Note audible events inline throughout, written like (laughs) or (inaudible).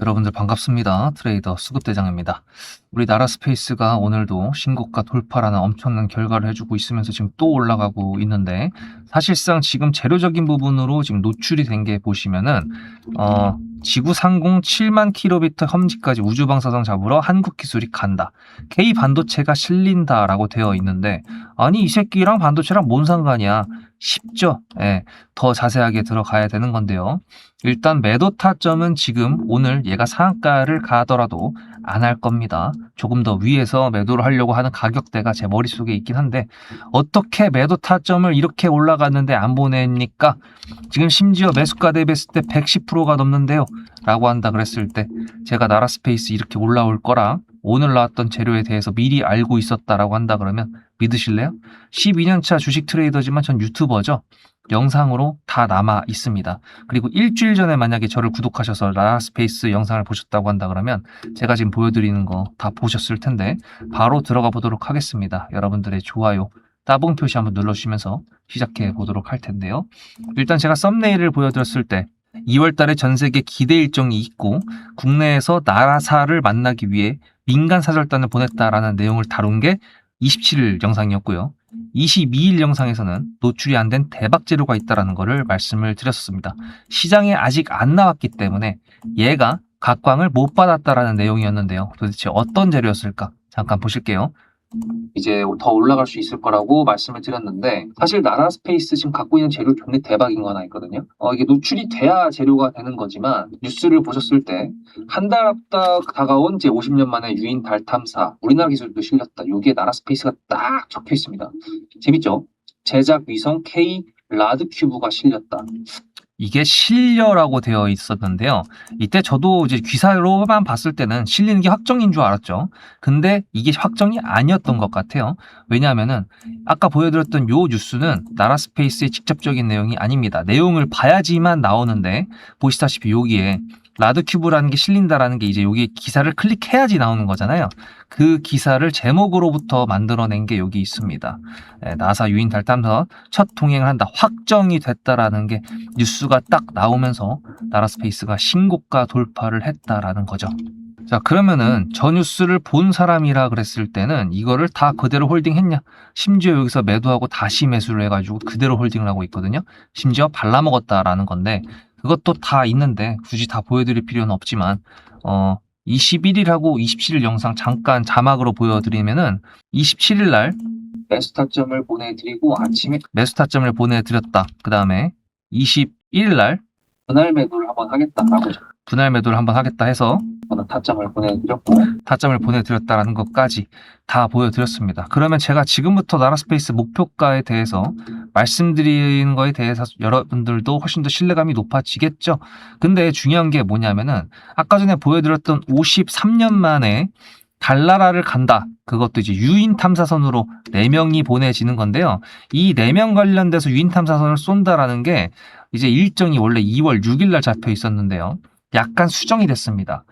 여러분들 반갑습니다. 트레이더 수급대장입니다. 우리 나라 스페이스가 오늘도 신고가 돌파라는 엄청난 결과를 해주고 있으면서 지금 또 올라가고 있는데 사실상 지금 재료적인 부분으로 지금 노출이 된 게 보시면은 어 지구 상공 7만 킬로미터 험지까지 우주 방사성 잡으러 한국 기술이 간다. K 반도체가 실린다라고 되어 있는데 아니 이 새끼랑 반도체랑 뭔 상관이야? 쉽죠. 예. 더 자세하게 들어가야 되는 건데요. 일단 매도 타점은 지금 오늘 얘가 상한가를 가더라도 안 할 겁니다. 조금 더 위에서 매도를 하려고 하는 가격대가 제 머릿속에 있긴 한데 어떻게 매도 타점을 이렇게 올라갔는데 안 보냅니까? 지금 심지어 매수가 대비했을 때 110%가 넘는데요. 라고 한다 그랬을 때 제가 나라 스페이스 이렇게 올라올 거라 오늘 나왔던 재료에 대해서 미리 알고 있었다라고 한다 그러면 믿으실래요? 12년차 주식 트레이더지만 전 유튜버죠. 영상으로 다 남아 있습니다. 그리고 일주일 전에 만약에 저를 구독하셔서 라스페이스 영상을 보셨다고 한다 그러면 제가 지금 보여드리는 거 다 보셨을 텐데 바로 들어가 보도록 하겠습니다. 여러분들의 좋아요, 따봉 표시 한번 눌러주시면서 시작해 보도록 할 텐데요. 일단 제가 썸네일을 보여드렸을 때 2월 달에 전 세계 기대 일정이 있고 국내에서 나라사를 만나기 위해 민간 사절단을 보냈다라는 내용을 다룬 게 27일 영상이었고요. 22일 영상에서는 노출이 안 된 대박 재료가 있다라는 것을 말씀을 드렸었습니다. 시장에 아직 안 나왔기 때문에 얘가 각광을 못 받았다라는 내용이었는데요. 도대체 어떤 재료였을까? 잠깐 보실게요. 이제 더 올라갈 수 있을 거라고 말씀을 드렸는데 사실 나라 스페이스 지금 갖고 있는 재료 종류 대박인 거 하나 있거든요. 어, 이게 노출이 돼야 재료가 되는 거지만 뉴스를 보셨을 때 한 달 앞다 다가온 이제 50년 만에 유인 달 탐사 우리나라 기술도 실렸다. 여기에 나라 스페이스가 딱 적혀 있습니다. 재밌죠? 제작 위성 K 라드 큐브가 실렸다. 이게 실려라고 되어 있었는데요. 이때 저도 이제 귀사로만 봤을 때는 실리는 게 확정인 줄 알았죠. 근데 이게 확정이 아니었던 것 같아요. 왜냐하면은 아까 보여드렸던 요 뉴스는 나라 스페이스의 직접적인 내용이 아닙니다. 내용을 봐야지만 나오는데 보시다시피 여기에 라드 큐브라는 게 실린다라는 게 이제 여기 기사를 클릭해야지 나오는 거잖아요. 그 기사를 제목으로부터 만들어낸 게 여기 있습니다. 예, 나사 유인 달 탐사 첫 동행을 한다 확정이 됐다라는 게 뉴스가 딱 나오면서 나라 스페이스가 신고가 돌파를 했다라는 거죠. 자 그러면은 저 뉴스를 본 사람이라 그랬을 때는 이거를 다 그대로 홀딩했냐? 심지어 여기서 매도하고 다시 매수를 해가지고 그대로 홀딩을 하고 있거든요. 심지어 발라먹었다라는 건데 그것도 다 있는데 굳이 다 보여드릴 필요는 없지만 어 21일하고 27일 영상 잠깐 자막으로 보여드리면은 27일 날 매수 타점을 보내드리고 아침에 매수 타점을 보내드렸다. 그 다음에 21일 날 분할 매도를 한번 하겠다라고 분할 매도를 한번 하겠다 해서 저는 타점을 보내드렸고 타점을 보내드렸다라는 것까지 다 보여드렸습니다. 그러면 제가 지금부터 나라스페이스 목표가에 대해서 말씀드리는 거에 대해서 여러분들도 훨씬 더 신뢰감이 높아지겠죠. 근데 중요한 게 뭐냐면은 아까 전에 보여드렸던 53년 만에 달나라를 간다. 그것도 이제 유인 탐사선으로 4명이 보내지는 건데요. 이 4명 관련돼서 유인 탐사선을 쏜다라는 게 이제 일정이 원래 2월 6일 날 잡혀 있었는데요. 약간 수정이 됐습니다.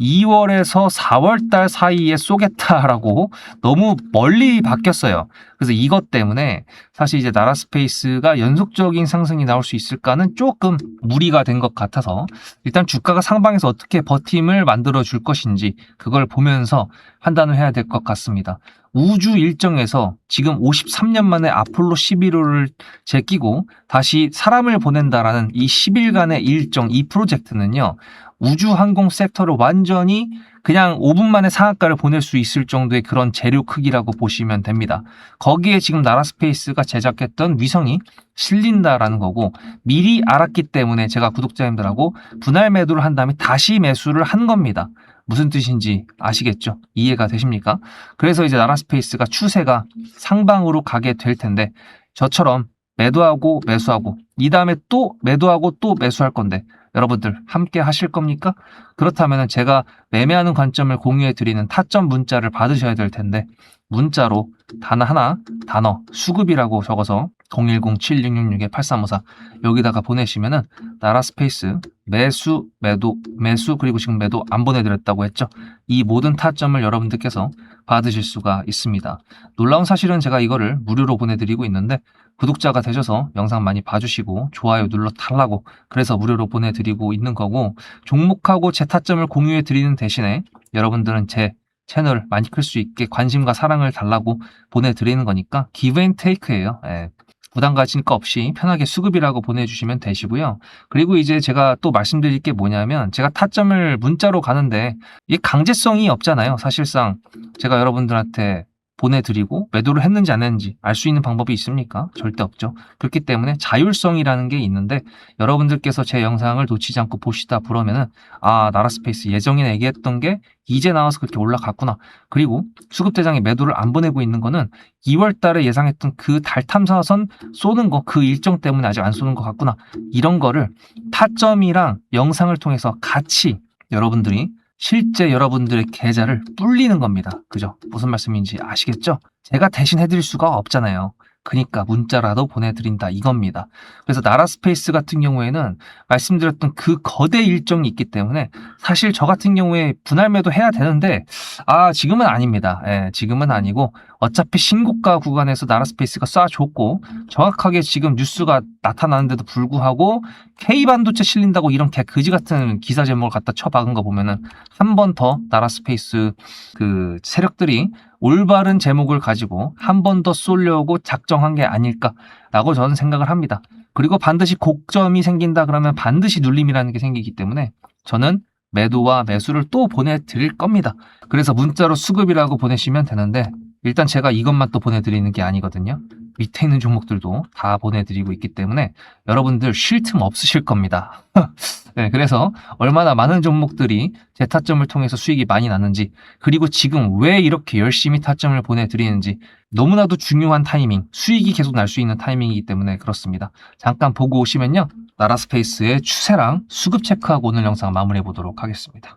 2월에서 4월 달 사이에 쏘겠다라고 너무 멀리 바뀌었어요. 그래서 이것 때문에 사실 이제 나라 스페이스가 연속적인 상승이 나올 수 있을까는 조금 무리가 된 것 같아서 일단 주가가 상방에서 어떻게 버팀을 만들어 줄 것인지 그걸 보면서 판단을 해야 될 것 같습니다. 우주 일정에서 지금 53년 만에 아폴로 11호를 제끼고 다시 사람을 보낸다라는 이 10일간의 일정 이 프로젝트는요. 우주 항공 섹터를 완전히 그냥 5분 만에 상한가를 보낼 수 있을 정도의 그런 재료 크기라고 보시면 됩니다. 거기에 지금 나라 스페이스가 제작했던 위성이 실린다라는 거고 미리 알았기 때문에 제가 구독자님들하고 분할 매도를 한 다음에 다시 매수를 한 겁니다. 무슨 뜻인지 아시겠죠? 이해가 되십니까? 그래서 이제 나라 스페이스가 추세가 상방으로 가게 될 텐데 저처럼 매도하고 매수하고 이 다음에 또 매도하고 또 매수할 건데 여러분들 함께 하실 겁니까? 그렇다면 제가 매매하는 관점을 공유해 드리는 타점 문자를 받으셔야 될 텐데 문자로 단어 하나 단어 수급이라고 적어서 010-7666-8354 여기다가 보내시면은 나라 스페이스 매수 매도 매수 그리고 지금 매도 안 보내드렸다고 했죠 이 모든 타점을 여러분들께서 받으실 수가 있습니다. 놀라운 사실은 제가 이거를 무료로 보내드리고 있는데 구독자가 되셔서 영상 많이 봐주시고 좋아요 눌러 달라고 그래서 무료로 보내드리고 있는 거고 종목하고 제 타점을 공유해 드리는 대신에 여러분들은 제 채널 많이 클 수 있게 관심과 사랑을 달라고 보내드리는 거니까 기브 앤 테이크예요. 예. 부담 가진 거 없이 편하게 수급이라고 보내주시면 되시고요. 그리고 이제 제가 또 말씀드릴 게 뭐냐면 제가 타점을 문자로 가는데 이 강제성이 없잖아요. 사실상 제가 여러분들한테 보내드리고 매도를 했는지 안 했는지 알 수 있는 방법이 있습니까? 절대 없죠. 그렇기 때문에 자율성이라는 게 있는데 여러분들께서 제 영상을 놓치지 않고 보시다 보면은 아 나라스페이스 예정에 얘기했던 게 이제 나와서 그렇게 올라갔구나. 그리고 수급대장에 매도를 안 보내고 있는 거는 2월 달에 예상했던 그 달 탐사선 쏘는 거 그 일정 때문에 아직 안 쏘는 것 같구나. 이런 거를 타점이랑 영상을 통해서 같이 여러분들이 실제 여러분들의 계좌를 불리는 겁니다. 그죠? 무슨 말씀인지 아시겠죠? 제가 대신 해드릴 수가 없잖아요. 그니까 문자라도 보내드린다 이겁니다. 그래서 나라스페이스 같은 경우에는 말씀드렸던 그 거대 일정이 있기 때문에 사실 저 같은 경우에 분할 매도 해야 되는데 아 지금은 아닙니다. 예, 지금은 아니고 어차피 신고가 구간에서 나라스페이스가 쏴줬고 정확하게 지금 뉴스가 나타나는데도 불구하고 K반도체 실린다고 이런 개 그지 같은 기사 제목을 갖다 쳐박은 거 보면은 한 번 더 나라스페이스 그 세력들이 올바른 제목을 가지고 한 번 더 쏠려고 작정한 게 아닐까라고 저는 생각을 합니다. 그리고 반드시 고점이 생긴다 그러면 반드시 눌림이라는 게 생기기 때문에 저는 매도와 매수를 또 보내드릴 겁니다. 그래서 문자로 수급이라고 보내시면 되는데 일단 제가 이것만 또 보내드리는 게 아니거든요. 밑에 있는 종목들도 다 보내드리고 있기 때문에 여러분들 쉴 틈 없으실 겁니다. (laughs) 네, 그래서 얼마나 많은 종목들이 제 타점을 통해서 수익이 많이 났는지 그리고 지금 왜 이렇게 열심히 타점을 보내드리는지 너무나도 중요한 타이밍, 수익이 계속 날 수 있는 타이밍이기 때문에 그렇습니다. 잠깐 보고 오시면요. 나라스페이스의 추세랑 수급 체크하고 오늘 영상 마무리해 보도록 하겠습니다.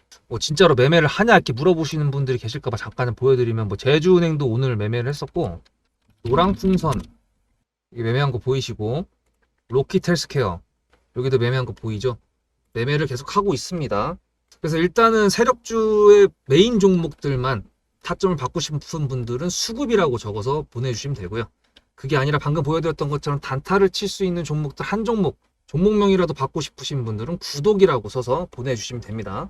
뭐 진짜로 매매를 하냐 이렇게 물어보시는 분들이 계실까봐 잠깐 보여드리면 뭐 제주은행도 오늘 매매를 했었고 노랑풍선 이 매매한 거 보이시고 로키텔스케어 여기도 매매한 거 보이죠? 매매를 계속 하고 있습니다. 그래서 일단은 세력주의 메인 종목들만 타점을 받고 싶은 분들은 수급이라고 적어서 보내주시면 되고요. 그게 아니라 방금 보여드렸던 것처럼 단타를 칠 수 있는 종목들 한 종목, 종목명이라도 받고 싶으신 분들은 구독이라고 써서 보내주시면 됩니다.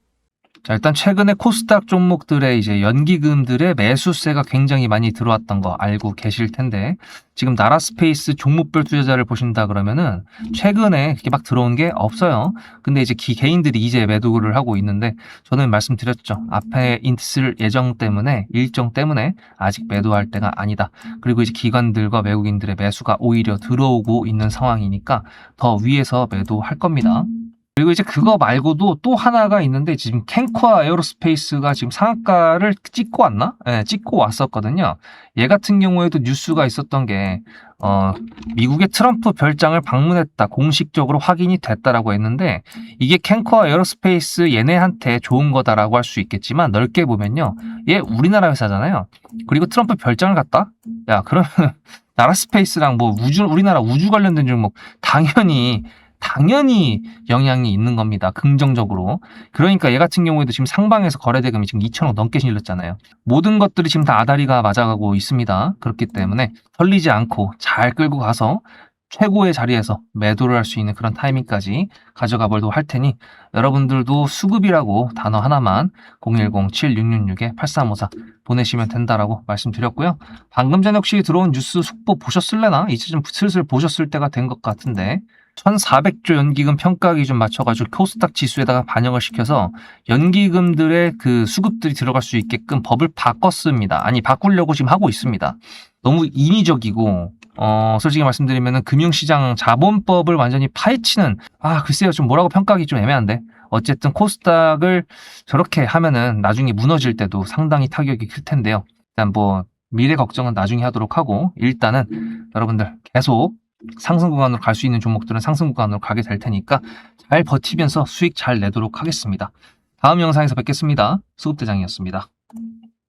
자, 일단 최근에 코스닥 종목들의 이제 연기금들의 매수세가 굉장히 많이 들어왔던 거 알고 계실 텐데, 지금 나라 스페이스 종목별 투자자를 보신다 그러면은, 최근에 그렇게 막 들어온 게 없어요. 근데 이제 기, 개인들이 이제 매도를 하고 있는데, 저는 말씀드렸죠. 앞에 있을 예정 때문에, 일정 때문에 아직 매도할 때가 아니다. 그리고 이제 기관들과 외국인들의 매수가 오히려 들어오고 있는 상황이니까, 더 위에서 매도할 겁니다. 그리고 이제 그거 말고도 또 하나가 있는데 지금 캔코아 에어로스페이스가 지금 상한가를 찍고 왔나? 예, 찍고 왔었거든요. 얘 같은 경우에도 뉴스가 있었던 게 어, 미국의 트럼프 별장을 방문했다. 공식적으로 확인이 됐다라고 했는데 이게 캔코아 에어로스페이스 얘네한테 좋은 거다라고 할 수 있겠지만 넓게 보면요. 얘 우리나라 회사잖아요. 그리고 트럼프 별장을 갔다? 야, 그러면 (laughs) 나라 스페이스랑 뭐 우주 우리나라 우주 관련된 종목 당연히 당연히 영향이 있는 겁니다. 긍정적으로. 그러니까 얘 같은 경우에도 지금 상방에서 거래대금이 지금 2천억 넘게 실렸잖아요. 모든 것들이 지금 다 아다리가 맞아가고 있습니다. 그렇기 때문에 털리지 않고 잘 끌고 가서 최고의 자리에서 매도를 할 수 있는 그런 타이밍까지 가져가 보도록 할 테니 여러분들도 수급이라고 단어 하나만 010-7666-8354 보내시면 된다라고 말씀드렸고요. 방금 전에 혹시 들어온 뉴스 속보 보셨을래나? 이제 좀 슬슬 보셨을 때가 된 것 같은데 1400조 연기금 평가 기준 맞춰가지고 코스닥 지수에다가 반영을 시켜서 연기금들의 그 수급들이 들어갈 수 있게끔 법을 바꿨습니다. 아니 바꾸려고 지금 하고 있습니다. 너무 인위적이고 어 솔직히 말씀드리면은 금융시장 자본법을 완전히 파헤치는 아 글쎄요 좀 뭐라고 평가하기 좀 애매한데 어쨌든 코스닥을 저렇게 하면은 나중에 무너질 때도 상당히 타격이 클 텐데요. 일단 뭐 미래 걱정은 나중에 하도록 하고 일단은 여러분들 계속 상승 구간으로 갈 수 있는 종목들은 상승 구간으로 가게 될 테니까 잘 버티면서 수익 잘 내도록 하겠습니다. 다음 영상에서 뵙겠습니다. 수급대장이었습니다.